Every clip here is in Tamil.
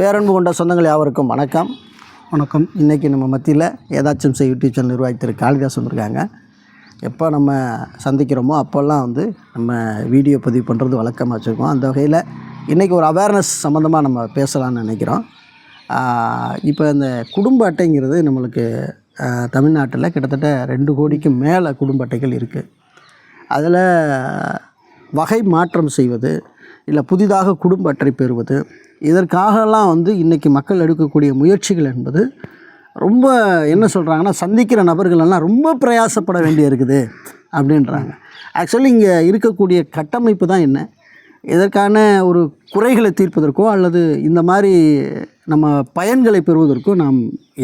பேரன்பு கொண்ட சொந்தங்கள் யாவருக்கும் வணக்கம். வணக்கம். இன்றைக்கி நம்ம மத்தியில் ஏதாச்சும் செய் யூடியூப் சேனல் நிர்வாகி திரு காளிதாஸ் வந்திருக்காங்க எப்போ நம்ம சந்திக்கிறோமோ அப்போல்லாம் வந்து நம்ம வீடியோ பதிவு பண்ணுறது வழக்கமாக வச்சுருக்கோம். அந்த வகையில் இன்றைக்கி ஒரு அவேர்னஸ் சம்மந்தமாக நம்ம பேசலாம்னு நினைக்கிறோம். இப்போ இந்த குடும்ப அட்டைங்கிறது நம்மளுக்கு தமிழ்நாட்டில் கிட்டத்தட்ட ரெண்டு கோடிக்கு மேலே குடும்ப அட்டைகள் இருக்குது அதில் வகை மாற்றம் செய்வது இல்லை புதிதாக குடும்ப அட்டை பெறுவது இதற்காகலாம் வந்து இன்றைக்கி மக்கள் எடுக்கக்கூடிய முயற்சிகள் என்பது ரொம்ப என்ன சொல்கிறாங்கன்னா சந்திக்கிற நபர்கள் எல்லாம் ரொம்ப பிரயாசப்பட வேண்டி இருக்குது அப்படின்றாங்க. ஆக்சுவலி இங்கே இருக்கக்கூடிய கட்டமைப்பு தான் என்ன? இதற்கான ஒரு குறைகளை தீர்ப்பதற்கோ அல்லது இந்த மாதிரி நம்ம பயன்களை பெறுவதற்கோ நாம்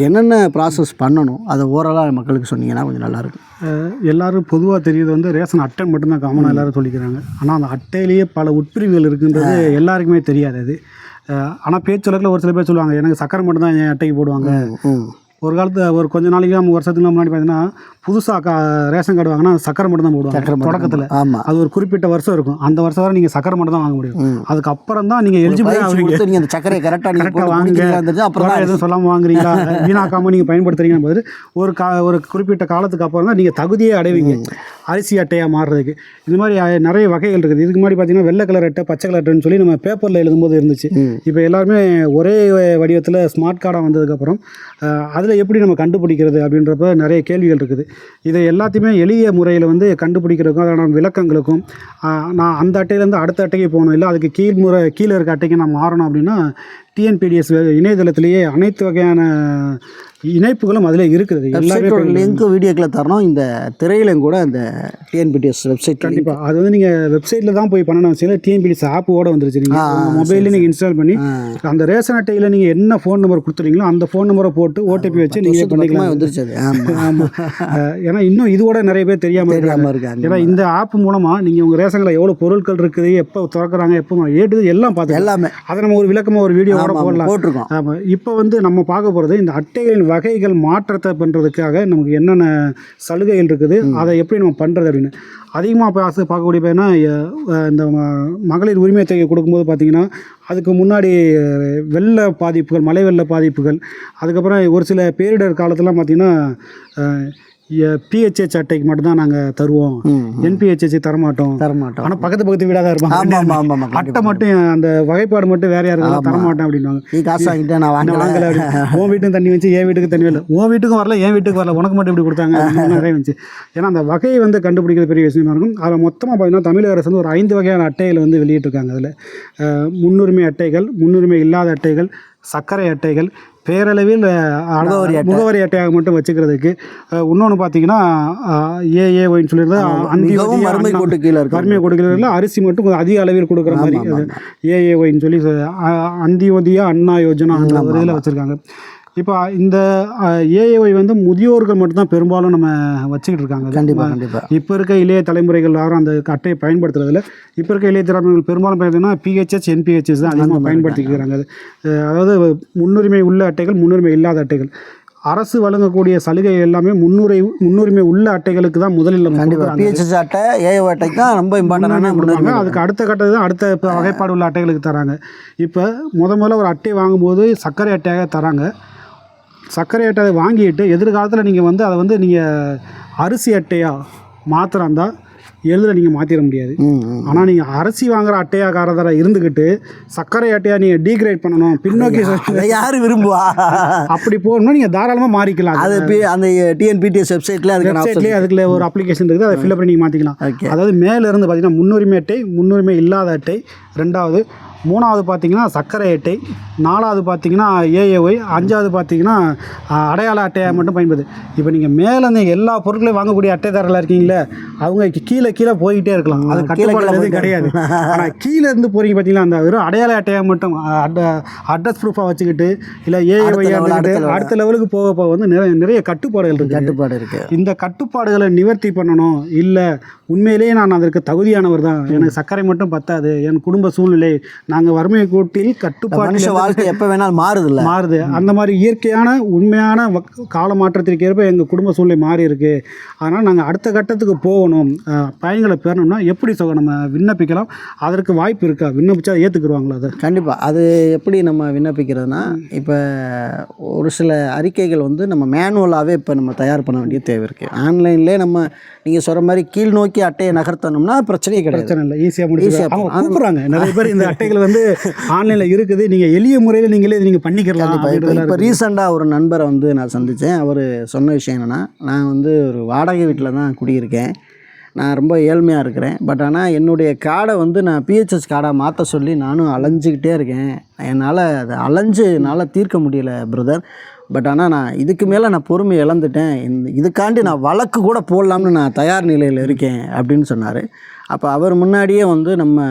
என்னென்ன ப்ராசஸ் பண்ணணும்? அதை ஓரலாக மக்களுக்கு சொன்னீங்கன்னா கொஞ்சம் நல்லாயிருக்கும். எல்லாரும் பொதுவாக தெரியுது வந்து ரேஷன் அட்டை மட்டும்தான் காமனாக எல்லாரும் சொல்லிக்கிறாங்க. ஆனால் அந்த அட்டையிலேயே பல உட்பிரிவுகள் இருக்குன்றது எல்லாருக்குமே தெரியாது அது. ஆனால் பேச்சுலக்கில் ஒரு சில பேர் சொல்லுவாங்க எனக்கு சக்கரை மட்டும்தான் என் அட்டைக்கு போடுவாங்க. ஒரு காலத்து ஒரு கொஞ்ச நாளைக்கு நம்ம வருஷத்துக்கு முன்னாடி பார்த்தீங்கன்னா புதுசாக கா ரேஷன் கார்டு வாங்கினா சக்கரை மட்டும் தான் போடுவாங்க தொடக்கத்தில். ஆமாம் அது ஒரு குறிப்பிட்ட வருஷம் இருக்கும். அந்த வருஷம் வரை நீங்கள் சக்கரை மட்டும் தான் வாங்க முடியும். அதுக்கப்புறம் தான் நீங்கள் எலிஜிபிள் நீங்கள் அந்த சர்க்கரையை கரெக்டாக கரெக்டாக வாங்க அப்புறம் எதுவும் சொல்லாமல் வாங்குறீங்களா? வீணாக்காமல் நீங்கள் பயன்படுத்துறீங்கன்னு போது ஒரு கா ஒரு குறிப்பிட்ட காலத்துக்கு அப்புறம் தான் நீங்கள் தகுதியே அடைவீங்க. அரிசி அட்டையாக மாறுறதுக்கு. இந்த மாதிரி நிறைய வகைகள் இருக்குது. இதுக்கு முன்னாடி பார்த்தீங்கன்னா வெள்ளை கலர் அட்டை பச்சை கலர் அட்டைன்னு சொல்லி நம்ம பேப்பரில் எழுதும்போது இருந்துச்சு. இப்போ எல்லாருமே ஒரே வடிவத்தில் ஸ்மார்ட் கார்டாக வந்ததுக்கப்புறம் அதில் எப்படி நம்ம கண்டுபிடிக்கிறது அப்படின்றப்ப நிறைய கேள்விகள் இருக்குது. இதை எல்லாத்தையுமே எளிய முறையில் வந்து கண்டுபிடிக்கிறதுக்கும் அதோட விளக்கங்களுக்கும் நான் அந்த அட்டையிலேருந்து அடுத்த அட்டைக்கு போகணும். இல்லை அதுக்கு கீழ் முறை கீழே இருக்க அட்டைக்கு நான் மாறணும் அப்படின்னா டிஎன்பிடிஎஸ் இணையதளத்திலேயே அனைத்து வகையான இணைப்புகளும் அதில் இருக்குது எல்லாமே லிங்க் வீடியோக்களை தரணும். இந்த திரையிலும் கூட இந்த டிஎன்பிடிஎஸ் வெப்சைட் கண்டிப்பாக அது வந்து நீங்கள் வெப்சைட்டில் தான் போய் பண்ணணும் இல்லை. டிஎன்பிடிஎஸ் ஆப்போட வந்துருச்சு. நீங்கள் மொபைலில் நீங்கள் இன்ஸ்டால் பண்ணி அந்த ரேஷன் அட்டையில் நீங்கள் என்ன ஃபோன் நம்பர் கொடுத்துறீங்களோ அந்த ஃபோன் நம்பரை போட்டு ஓடிபி வச்சு நீங்கள் பண்ணிக்கலாம். வந்துருச்சு ஆமாம் ஏன்னா இன்னும் இது கூட நிறைய பேர் தெரியாமல் தெரியாமல் இருக்காங்க. ஏன்னா இந்த ஆப் மூலமாக நீங்கள் உங்கள் ரேஷனில் எவ்வளோ பொருட்கள் இருக்குது எப்போ திறக்கிறாங்க எப்போ ஏட்டு எல்லாம் பார்த்து எல்லாமே. அதை நம்ம ஒரு விளக்கமாக ஒரு வீடியோவோட ஆமாம், போடலாம் போட்டிருக்கோம். ஆமாம் இப்போ வந்து நம்ம பார்க்க போகிறது இந்த அட்டைகளின் வகைகள் மாற்றத்தை பண்ணுறதுக்காக நமக்கு என்னென்ன சலுகைகள் இருக்குது அதை எப்படி நம்ம பண்ணுறது அப்படின்னு. அதிகமாக பார்த்து பார்க்கக்கூடிய பார்த்தீங்கன்னா இந்த மகளிர் உரிமை தொகை கொடுக்கும்போது பார்த்தீங்கன்னா அதுக்கு முன்னாடி வெள்ள பாதிப்புகள் மழை வெள்ள பாதிப்புகள் அதுக்கப்புறம் ஒரு சில பேரிடர் காலத்துலாம் பார்த்தீங்கன்னா பிஹெச்ஹெச் அட்டைக்கு மட்டும்தான் நாங்கள் தருவோம். என்பிஹெச்ஹெச் தரமாட்டோம். தரமாட்டோம். ஆனால் பக்கத்து பக்கத்து வீடாக தான் இருப்பாங்க அட்டை மட்டும் அந்த வகைப்பாடு மட்டும் வேற யாருக்கும் தரமாட்டேன் அப்படின்வாங்க நீ காசு நான் வாங்கல. உன் வீட்டுக்கு தண்ணி வச்சு என் வீட்டுக்கு தண்ணி வரல. உன் வீட்டுக்கும் வரல என் வீட்டுக்கு வரல. உனக்கு மட்டும் இப்படி கொடுத்தாங்க நிறைய வந்துச்சு ஏன்னா அந்த வகையை வந்து கண்டுபிடிக்கிறது பெரிய விஷயமா இருக்கும். அதில் மொத்தமாக பார்த்தீங்கன்னா தமிழக அரசு வந்து ஒரு ஐந்து வகையான அட்டைகளை வந்து வெளியிட்டிருக்காங்க அதில். முன்னுரிமை அட்டைகள் முன்னுரிமை இல்லாத அட்டைகள் சர்க்கரை அட்டைகள் பேரளவில் முகவரி அட்டை. முகவரி அட்டையாக மட்டும் வச்சுக்கிறதுக்கு இன்னொன்று பார்த்தீங்கன்னா ஏஏ ஒயின்னு சொல்லியிருந்தா மிகவும் வறுமை கோட்டு கீழே இருக்கும் வறுமை கொடுக்கறதுல அரிசி மட்டும் கொஞ்சம் அதிக அளவில் கொடுக்குற மாதிரி அது ஏஏஒய்ன்னு சொல்லி அந்தியோதயா அண்ணா யோஜனா அந்த இதில் வச்சுருக்காங்க. இப்போ இந்த ஏஏஒய் வந்து முதியோர்கள் மட்டும்தான் பெரும்பாலும் நம்ம வச்சுக்கிட்டு இருக்காங்க. கண்டிப்பாக கண்டிப்பாக இப்போ இருக்க இளைய தலைமுறைகள் யாரும் அந்த அட்டையை பயன்படுத்துறதில்ல. இப்போ இருக்க இளைய தலைமுறைகள் பெரும்பாலும் பார்த்தீங்கன்னா பிஹெச்எஸ் என்பிஹெச்எஸ் தான் அதிகமாக பயன்படுத்திக்கிறாங்க. அதாவது முன்னுரிமை உள்ள அட்டைகள் முன்னுரிமை இல்லாத அட்டைகள். அரசு வழங்கக்கூடிய சலுகை எல்லாமே முன்னுரை முன்னுரிமை உள்ள அட்டைகளுக்கு தான் முதலில். பிஹெச்எஸ் அட்டை ஏஓ அட்டைக்கு தான் ரொம்ப இம்பார்ட்டண்டான கொடுப்பாங்க. அதுக்கு அடுத்த கட்டது தான் அடுத்த இப்போ வகைப்பாடு உள்ள அட்டைகளுக்கு தராங்க. இப்போ முத முதல்ல ஒரு அட்டை வாங்கும்போது சர்க்கரை அட்டையாக தராங்க. சர்க்கரை அட்டையை வாங்கிட்டு எதிர்காலத்தில் நீங்கள் வந்து அதை வந்து நீங்கள் அரிசி அட்டையாக மாத்திரம் தான் எளிதில் நீங்கள் மாற்றிட முடியாது. ஆனால் நீங்கள் அரிசி வாங்குற அட்டையாக்காரதர இருந்துக்கிட்டு சர்க்கரை அட்டையாக நீங்கள் டீக்ரேட் பண்ணணும். பின்னோக்கி யார் விரும்புவா? அப்படி போகணும்னா நீங்கள் தாராளமாக மாறிக்கலாம். அது அந்த டிஎன்பிடிஎஸ் வெப்சைட்டில் ஆப்ஷன் வெப்சைட்லேயே அதுக்குள்ள ஒரு அப்ளிகேஷன் இருக்குது. அதை ஃபில்அப் பண்ணி நீங்கள் மாற்றிக்கலாம் அதாவது மேலே இருந்து பார்த்தீங்கன்னா முன்னுரிமை அட்டை முன்னுரிமை இல்லாத அட்டை ரெண்டாவது மூணாவது பார்த்தீங்கன்னா சர்க்கரை அட்டை நாலாவது பார்த்தீங்கன்னா ஏஏஒய் அஞ்சாவது பார்த்தீங்கன்னா அடையாள அட்டையாக மட்டும் பயன்படுது. இப்போ நீங்கள் மேலே இந்த எல்லா பொருட்களையும் வாங்கக்கூடிய அட்டைதாரர்களாக இருக்கீங்களே அவங்க கீழே கீழே போயிட்டே இருக்கலாம். அது கட்டுப்பாடு போயிட்டே கிடையாது. ஆனால் கீழே இருந்து போகிறீங்க பார்த்தீங்களா அந்த வெறும் அடையாள அட்டையாக மட்டும் அட்ரஸ் ப்ரூஃபாக வச்சுக்கிட்டு இல்லை ஏஏஒய் level, அடுத்த லெவலுக்கு போக போக வந்து நிறைய நிறைய கட்டுப்பாடுகள் இருக்குது கட்டுப்பாடு இருக்கு. இந்த கட்டுப்பாடுகளை நிவர்த்தி பண்ணணும். இல்லை உண்மையிலேயே நான் அதற்கு தகுதியானவர் தான். எனக்கு சர்க்கரை மட்டும் பத்தாது. என் குடும்ப சூழ்நிலை நான் நாங்கள் வறுமை கோட்டில் கட்டுப்பாடு வாழ்க்கை எப்போ வேணாலும் மாறுதில்ல. மாறுது. அந்த மாதிரி இயற்கையான உண்மையான கால மாற்றத்திற்கு ஏற்ப எங்கள் குடும்ப சூழ்நிலை மாறி இருக்கு. அதனால் நாங்கள் அடுத்த கட்டத்துக்கு போகணும். பயன்களை பெறணும்னா எப்படி சொல்ல நம்ம விண்ணப்பிக்கலாம்? அதற்கு வாய்ப்பு இருக்கா? விண்ணப்பிச்சா ஏற்றுக்குருவாங்களா அதை? கண்டிப்பாக அது எப்படி நம்ம விண்ணப்பிக்கிறதுனா இப்போ ஒரு சில அறிக்கைகள் வந்து நம்ம மேனுவலாகவே இப்போ நம்ம தயார் பண்ண வேண்டிய தேவை இருக்குது ஆன்லைன்லேயே நம்ம நீங்கள் சொல்கிற மாதிரி கீழ் நோக்கி அட்டையை நகர்த்தணும்னா பிரச்சனையே கிடையாது. பிரச்சனை இல்லை. ஈஸியாக. கூப்பிட்றாங்க. நிறைய பேர் இந்த அட்டைகள் வந்து ஆன்லைனில் இருக்குது. நீங்கள் எளிய முறையில் நீங்களே நீங்கள் பண்ணிக்கலாம் இப்போ ரீசெண்டாக ஒரு நண்பரை வந்து நான் சந்தித்தேன் அவர் சொன்ன விஷயம் என்னென்னா நான் வந்து ஒரு வாடகை வீட்டில் தான் குடியிருக்கேன். நான் ரொம்ப ஏழ்மையாக இருக்கிறேன். பட் ஆனால் என்னுடைய கார்டை வந்து நான் பிஹெச்எஸ் கார்டாக மாற்ற சொல்லி நானும் அலைஞ்சிக்கிட்டே இருக்கேன். என்னால் அதை அலைஞ்சு என்னால் தீர்க்க முடியல பிரதர் பட் ஆனால் நான் இதுக்கு மேலே நான் பொறுமை இழந்துட்டேன். இதுக்காண்டி நான் வழக்கு கூட போடலாம்னு நான் தயார் நிலையில் இருக்கேன் அப்படின்னு சொன்னார். அப்போ அவர் முன்னாடியே வந்து நம்ம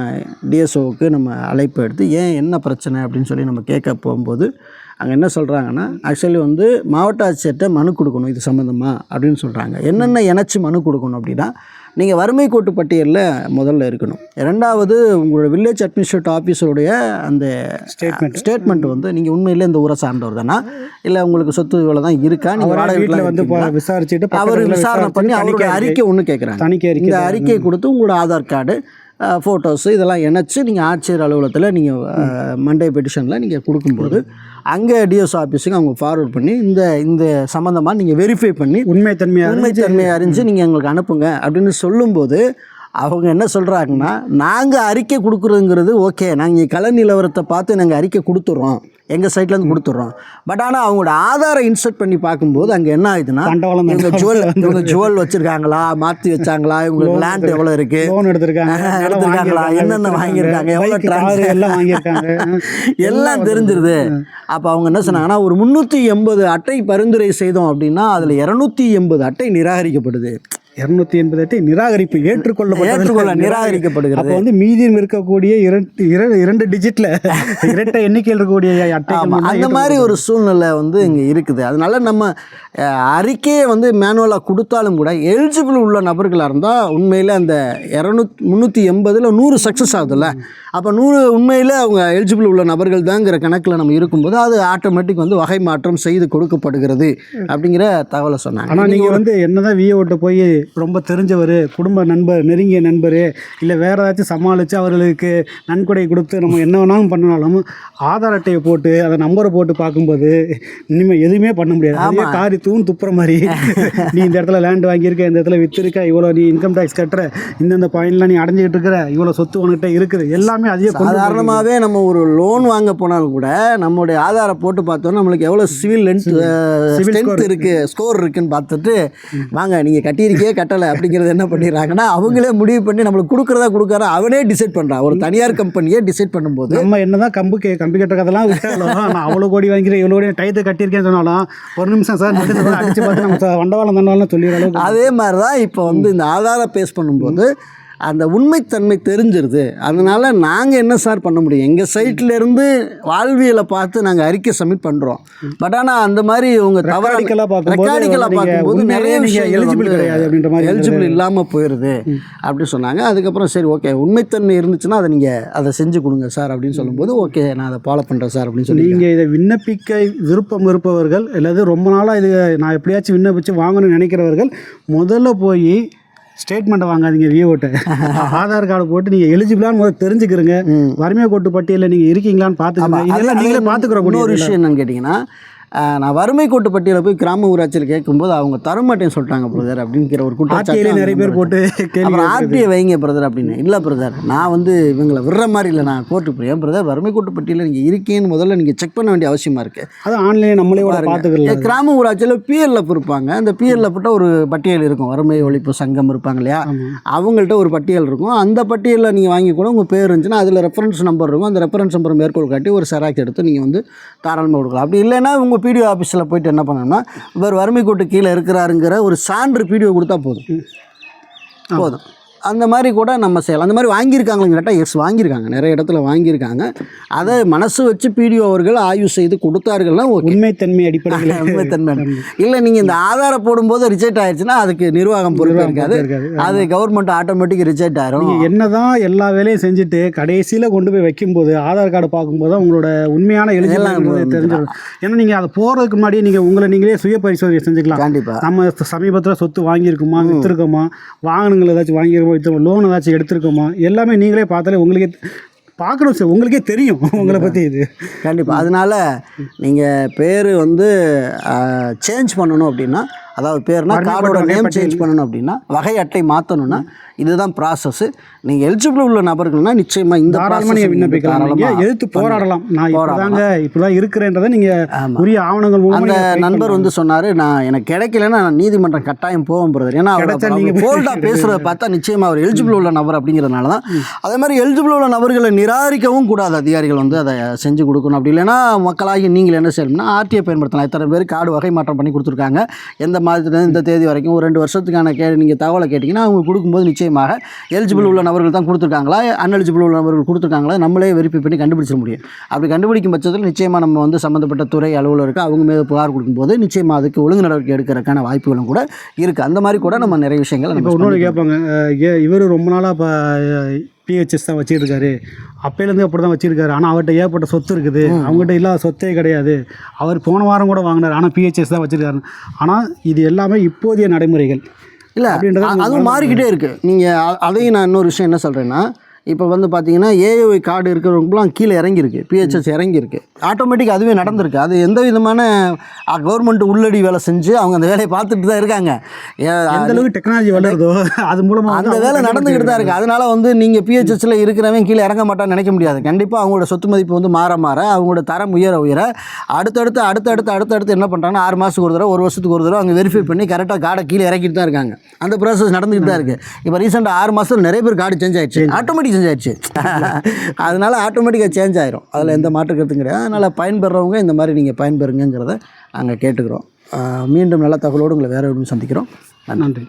டிஎஸ்ஓவுக்கு நம்ம அழைப்பு எடுத்து ஏன் என்ன பிரச்சனை? அப்படின்னு சொல்லி நம்ம கேட்க போகும்போது அங்கே என்ன சொல்கிறாங்கன்னா ஆக்சுவலி வந்து மாவட்ட ஆட்சியர்கிட்ட மனு கொடுக்கணும் இது சம்மந்தமாக அப்படின்னு சொல்கிறாங்க என்னென்ன இணைச்சி மனு கொடுக்கணும் அப்படின்னா நீங்கள் வறுமை கோட்டு பட்டியலில் முதல்ல இருக்கணும். ரெண்டாவது உங்களோட வில்லேஜ் அட்மினிஸ்ட்ரேட்டிவ் ஆஃபீஸருடைய அந்த ஸ்டேட்மெண்ட் ஸ்டேட்மெண்ட் வந்து நீங்கள் உண்மையிலே இந்த ஊரை சார்ந்தவர் தானா? இல்லை உங்களுக்கு சொத்து இவ்வளோ தான் இருக்கா? நீங்கள் வாடகை வீட்டில் வந்து விசாரிச்சுட்டு அவர் விசாரணை பண்ணி அவருடைய அறிக்கை ஒன்று கேட்குறாங்க இந்த அறிக்கையை கொடுத்து உங்களோட ஆதார் கார்டு ஃபோட்டோஸு இதெல்லாம் இணைச்சு நீங்கள் ஆட்சியர் அலுவலகத்தில் நீங்கள் மண்டே பெட்டிஷனில் நீங்கள் கொடுக்கும்போது அங்கே டிஎஸ் ஆஃபீஸுக்கு அவங்க ஃபார்வர்ட் பண்ணி இந்த இந்த சம்மந்தமாக நீங்கள் வெரிஃபை பண்ணி உண்மைத்தன்மையாக உண்மைத்தன்மையை அறிஞ்சு நீங்கள் எங்களுக்கு அனுப்புங்க அப்படின்னு சொல்லும்போது அவங்க என்ன சொல்கிறாங்கன்னா நாங்கள் அறிக்கை கொடுக்குறோங்கிறது ஓகே நாங்கள் கள நிலவரத்தை பார்த்து நாங்கள் அறிக்கை கொடுத்துட்றோம் எங்கள் சைட்லேருந்து கொடுத்துட்றோம். பட் ஆனால் அவங்களோட ஆதாரை இன்சர்ட் பண்ணி பார்க்கும்போது அங்கே என்ன ஆகுதுன்னா இவங்க ஜுவல் இவங்க ஜுவல் வச்சுருக்காங்களா? மாற்றி வச்சாங்களா? இவங்களுக்கு லேண்ட் எவ்வளோ இருக்குது லோன் எடுத்திருக்காங்க. எடுத்திருக்காங்களா? என்னென்ன வாங்கியிருக்காங்க? car trans- எல்லாம் வாங்கியிருக்காங்க. எல்லாம் தெரிஞ்சிருது. அப்போ அவங்க என்ன சொன்னாங்கன்னா ஒரு முந்நூற்றி எண்பது அட்டை பரிந்துரை செய்தோம் அப்படின்னா அதில் இரநூத்தி எண்பது அட்டை நிராகரிக்கப்படுது. இருநூத்தி எண்பது அட்டை நிராகரிப்பு ஏற்றுக்கொள்ள நிராகரிக்கப்படுகிறது. அப்போ வந்து மீதியும் இருக்கக்கூடிய இரண்டு இரண்டு டிஜிட்ல இரட்டை எண்ணிக்கையில் இருக்கக்கூடிய மட்டும் அந்த மாதிரி ஒரு சூழ்நிலை வந்து இங்கே இருக்குது. அதனால நம்ம அறிக்கையை வந்து மேனுவலாக கொடுத்தாலும் கூட எலிஜிபிள் உள்ள நபர்களாக இருந்தால் உண்மையில் அந்த இரநூத்தி முந்நூற்றி எண்பதில் நூறு சக்ஸஸ் ஆகுதுல்ல. அப்போ நூறு உண்மையில் அவங்க எலிஜிபிள் உள்ள நபர்கள் தாங்கிற கணக்கில் நம்ம இருக்கும்போது அது ஆட்டோமேட்டிக் வந்து வகை மாற்றம் செய்து கொடுக்கப்படுகிறது அப்படிங்கிற தகவலை சொன்னாங்க. ஆனால் நீங்கள் வந்து என்னதான் விஏ ஓட்ட போய் ரொம்ப தெரிஞ்சவர் குடும்ப நண்பர் நெருங்கிய நண்பர் இல்லை வேற ஏதாச்சும் சமாளித்து அவர்களுக்கு நன்கொடை கொடுத்து நம்ம என்ன வேணாலும் பண்ணாலும் ஆதார் அட்டையை போட்டு அதை நம்பரை போட்டு பார்க்கும்போது இனிமேல் எதுவுமே பண்ண முடியாது. அதே காரி தூண் துப்புற மாதிரி. நீ இந்த இடத்துல லேண்ட் வாங்கியிருக்க இந்த இடத்துல விற்றுருக்க இவ்வளோ நீ இன்கம் டேக்ஸ் கட்டுற இந்தந்த பாயிண்ட்லாம் நீ அடைஞ்சிக்கிட்டு இருக்கிற இவ்வளோ சொத்து உன்கிட்ட இருக்குது. எல்லாமே போய் சாதாரணமாகவே நம்ம ஒரு லோன் வாங்க போனாலும் கூட நம்மளுடைய ஆதாரை போட்டு பார்த்தோம்னா நம்மளுக்கு எவ்வளோ சிவில் லென்த் ஸ்ட்ரென்த் இருக்குது ஸ்கோர் இருக்குன்னு பார்த்துட்டு வாங்க நீங்கள் கட்டியிருக்கே கட்டலை அப்படிங்கிறது என்ன பண்ணிடுறாங்கன்னா அவங்களே முடிவு பண்ணி நம்மளுக்கு கொடுக்குறதா கொடுக்குறா அவனே டிசைட் பண்ணுறான் ஒரு தனியார் கம்பெனியே டிசைட் பண்ணும்போது. நம்ம என்னதான் கம்பு கே கம்பி கட்டுற கதெல்லாம் விட்டாலும் நான் அவ்வளோ கோடி வாங்கிக்கிறேன் இவ்வளோ கோடி டயத்தை கட்டியிருக்கேன்னு சொன்னாலும் ஒரு நிமிஷம் சார் அடிச்சு பார்த்து நம்ம வண்டவாளம் தண்டவாளம் சொல்லிடுற அளவுக்கு அதே மாதிரி தான் இப்போ வந்து இந்த ஆதாரை பேஸ் பண்ணும்போது அந்த உண்மைத்தன்மை தெரிஞ்சிருது. அதனால நாங்கள் என்ன சார் பண்ண முடியும்? எங்கள் சைட்லேருந்து வாழ்வியலை பார்த்து நாங்கள் அறிக்கை சப்மிட் பண்ணுறோம் பட் ஆனால் அந்த மாதிரி உங்க தவறான ரெக்கார்டிக்கலாக பார்க்கும்போது நிறைய விஷயங்கள் eligible கிடையாது அப்படின்ற மாதிரி எலிஜிபிள் இல்லாமல் போயிடுது அப்படி சொன்னாங்க. அதுக்கப்புறம் சரி ஓகே உண்மைத்தன்மை இருந்துச்சுன்னா அதை நீங்கள் அதை செஞ்சு கொடுங்க சார் அப்படின்னு சொல்லும்போது ஓகே நான் அதை ஃபாலோ பண்ணுறேன் சார் அப்படின்னு சொல்லி நீங்கள் இதை விண்ணப்பிக்க விருப்பம் இருப்பவர்கள் அல்லது ரொம்ப நாளாக இது நான் எப்படியாச்சும் விண்ணப்பிச்சு வாங்கணும்னு நினைக்கிறவர்கள் முதல்ல போய் ஸ்டேட்மெண்ட்டை வாங்காதீங்க விஓட்டை ஆதார் கார்டு போட்டு நீங்கள் எலிஜிபிளான்னு முதல்ல தெரிஞ்சுக்கிறங்க. வறுமை கோட்டு பட்டியலில் நீங்கள் இருக்கீங்களான்னு பார்த்துக்கோங்க. இதெல்லாம் நீங்களே பார்த்துக்கிற முடியும் விஷயம் என்னன்னு கேட்டிங்கன்னா நான் வறுமை கோட்டு பட்டியலில் போய் கிராம ஊராட்சியில் கேட்கும்போது அவங்க தரமாட்டேன்னு சொல்லிட்டாங்க பிரதர் அப்படிங்கிற ஒரு குற்றச்சாட்டு நிறைய பேர் போட்டு அப்புறம் ஆர்டிஐ வைங்க பிரதர் அப்படின்னு. இல்லை பிரதர் நான் வந்து இவங்களை விடுற மாதிரி இல்லை நான் கோர்ட்டு போய். பிரதர் வறுமை கோட்டு பட்டியலில் நீங்கள் இருக்கீங்கன்னு முதல்ல நீங்கள் செக் பண்ண வேண்டிய அவசியமாக இருக்குது அது ஆன்லைனில் நம்மளே பார்த்துக்கலாம். கிராம ஊராட்சியில் பிஎல்எஃப் இருப்பாங்க அந்த பிஎல்எஃப் ஒரு பட்டியல் இருக்கும். வறுமை ஒழிப்பு சங்கம் இருப்பாங்க இல்லையா? அவங்கள்ட்ட ஒரு பட்டியல் இருக்கும். அந்த பட்டியலில் நீங்கள் வாங்கி கூட உங்கள் பேர் இருந்துச்சுன்னா அதில் ரெஃபரன்ஸ் நம்பர் இருக்கும். அந்த ரெஃபரன்ஸ் நம்பர் மேற்கோள் காட்டி ஒரு செராக்ஸ் எடுத்து நீங்கள் வந்து தாராளமாக கொடுக்கலாம். அப்படி இல்லைன்னா உங்கள் பிடிஓ ஆஃபீஸில் போயிட்டு என்ன பண்ணணும்னா இவர் வறுமை கோட்டு கீழே இருக்கிறாருங்கிற ஒரு சான்று பிடிஓ கொடுத்தா போதும். போதும். அந்த மாதிரி கூட நம்ம செய்யலாம். அந்த மாதிரி வாங்கியிருக்காங்களா கேட்டால் எஸ் வாங்கியிருக்காங்க. நிறைய இடத்துல வாங்கியிருக்காங்க. அதை மனசு வச்சு பிடிஓ அவர்கள் ஆய்வு செய்து கொடுத்தார்கள்னா உண்மைத்தன்மை அடிப்படையில். உண்மைத்தன்மை இல்லை நீங்கள் இந்த ஆதாரம் போடும்போது ரிஜெக்ட் ஆயிடுச்சுன்னா அதுக்கு நிர்வாகம் பொறுப்பு இருக்காது. அது கவர்மெண்ட் ஆட்டோமேட்டிக் ரிஜெக்ட் ஆயிரும். நீங்கள் என்னதான் எல்லா வேலையும் செஞ்சுட்டு கடைசியில் கொண்டு போய் வைக்கும்போது ஆதார் கார்டு பார்க்கும்போது தான் உங்களோட உண்மையான எழுதி தெரிஞ்சிடும். ஏன்னா நீங்கள் அதை போகிறதுக்கு முன்னாடி நீங்கள் உங்களை நீங்களே சுய பரிசோதனை செஞ்சுக்கலாம். கண்டிப்பாக நம்ம சமீபத்தில் சொத்து வாங்கியிருக்கோமா விற்றுருக்கோமா வாகனங்கள் ஏதாச்சும் வாங்கியிருக்கோமா விற்றுருக்கோம் லோன் ஏதாச்சும் எடுத்திருக்கோமா? எல்லாமே நீங்களே பார்த்தாலே உங்களுக்கே பார்க்கணும் சார். உங்களுக்கே தெரியும் உங்களை பற்றி இது. கண்டிப்பாக அதனால நீங்கள் பேர் வந்து சேஞ்ச் பண்ணணும் அப்படின்னா அதாவது பேர்னா கார்டோட நேம் சேஞ்ச் பண்ணணும் அப்படின்னா வகை அட்டை மாற்றணும்னா இதுதான் ப்ராசஸ் நீங்கள் எலிஜிபிள் உள்ள நபர்கள்னா நிச்சயமாக இந்த நீங்கள் நீங்க விண்ணப்பிக்கலாம். நீங்கள் எதிர்த்து போராடலாம். நான் போராடலாம். இப்போதாங்க இப்படிதான் இருக்கிறேன்றதை நீங்கள் உரிய ஆவணங்கள் மூலமா அந்த நண்பர் வந்து சொன்னார் நான் எனக்கு கிடைக்கலன்னா நான் நீதிமன்றம் கட்டாயம் போவேன் பிரதர் ஏன்னா கிடைச்சா நீங்க அவர் போல்டாக பேசுகிறத பார்த்தா நிச்சயமாக அவர் எலிஜிபிள் உள்ள நபர் அப்படிங்கிறதுனால தான். அதே மாதிரி எலிஜிபிள் உள்ள நபர்களை நிராகரிக்கவும் கூடாது. அதிகாரிகள் வந்து அதை செஞ்சு கொடுக்கணும். அப்படி இல்லைன்னா மக்களாகி நீங்கள் என்ன செய்யணும்னா ஆர்டிஐ பயன்படுத்தலாம். இத்தனை பேர் கார்டு வகை மாற்றம் பண்ணி கொடுத்துருக்காங்க. எந்த மாதத்துலேருந்து இந்த தேதி வரைக்கும் ஒரு ரெண்டு வருஷத்துக்கான கே நீங்கள் தகவலை கேட்டிங்கன்னா அவங்க கொடுக்கும்போது நிச்சயமாக எலிஜிபிள் உள்ள நபர்கள் தான் கொடுத்துருக்காங்களா? அன்எலிஜிபிள் உள்ள நபர்கள் கொடுத்துருக்காங்களா? நம்மளே வெரிஃபை பண்ணி கண்டுபிடிச்சிட முடியும். அப்படி கண்டுபிடிக்கும் பட்சத்தில் நிச்சயமாக நம்ம வந்து சம்மந்தப்பட்ட துறை அலுவலருக்கு அவங்க மீது புகார் கொடுக்கும்போது நிச்சயமாக அதுக்கு ஒழுங்கு நடவடிக்கை எடுக்கிறதுக்கான வாய்ப்புகளும் கூட இருக்குது அந்த மாதிரி கூட நம்ம நிறைய விஷயங்களை இப்போ நம்ம இன்னொன்று கேட்பாங்க இவர் ரொம்ப நாளாக இப்போ பிஹெச்எஸ் தான் வச்சிருக்காரு. அப்பையிலேருந்து அப்படி தான் வச்சிருக்காரு. ஆனால் அவர்கிட்ட ஏற்பட்ட சொத்து இருக்குது. அவங்ககிட்ட இல்லாத சொத்தே கிடையாது. அவர் போன வாரம் கூட வாங்கினார். ஆனால் பிஹெச்எஸ் தான் வச்சிருக்காரு. ஆனால் இது எல்லாமே இப்போதைய நடைமுறைகள். இல்லை அப்படின்றத அதுவும் மாறிக்கிட்டே இருக்குது நீங்கள் அதையும் நான் இன்னொரு விஷயம் என்ன சொல்கிறேன்னா இப்போ வந்து பார்த்தீங்கன்னா ஏஓஐ கார்டு இருக்கிறவங்களுக்குலாம் கீழே இறங்கியிருக்கு. பிஹெச்எஸ் இறங்கியிருக்கு. ஆட்டோமேட்டிக் அதுவே நடந்திருக்கு. அது எந்த விதமான கவர்மெண்ட் உள்ளடி வேலை செஞ்சு அவங்க அந்த வேலையை பார்த்துட்டு தான் இருக்காங்க. எந்த அளவுக்கு டெக்னாலஜி வளருதோ அது மூலமாக அந்த வேலை நடந்துக்கிட்டு தான் இருக்குது அதனால வந்து நீங்கள் பிஹெச்எஸ்ல இருக்கிறவன் கீழே இறங்க மாட்டான்னு நினைக்க முடியாது. கண்டிப்பாக அவங்களோட சொத்து மதிப்பு வந்து மாற மாற அவங்களோட தரம் உயர உயர அடுத்தடுத்து அடுத்தடுத்து அடுத்தடுத்து என்ன பண்ணுறாங்கன்னா ஆறு மாதத்துக்கு ஒரு தடவை ஒரு வருஷத்துக்கு ஒரு தடவை அவங்க வெரிஃபை பண்ணி கரெக்டாக கார்டை கீழே இறக்கிட்டு தான் இருக்காங்க. அந்த ப்ராசஸ் நடந்துக்கிட்டு தான் இருக்குது இப்போ ரீசெண்டாக ஆறு மாதத்தில் நிறைய பேர் கார்டு சேஞ்ச் ஆயிடுச்சு. ஆட்டோமேட்டிக் சேஞ்ச் ஆயிடுச்சு அதனால ஆட்டோமேட்டிக்காக சேஞ்ச் ஆயிரும். அதில் எந்த மாற்று கருத்தும் கிடையாது. அதனால் பயன்பெறவங்க இந்த மாதிரி நீங்கள் பயன்பெறுங்கிறத நாங்கள் கேட்டுக்கிறோம். மீண்டும் நல்ல தகவலோடு உங்களை வேறு எதுவும் சந்திக்கிறோம். நன்றி.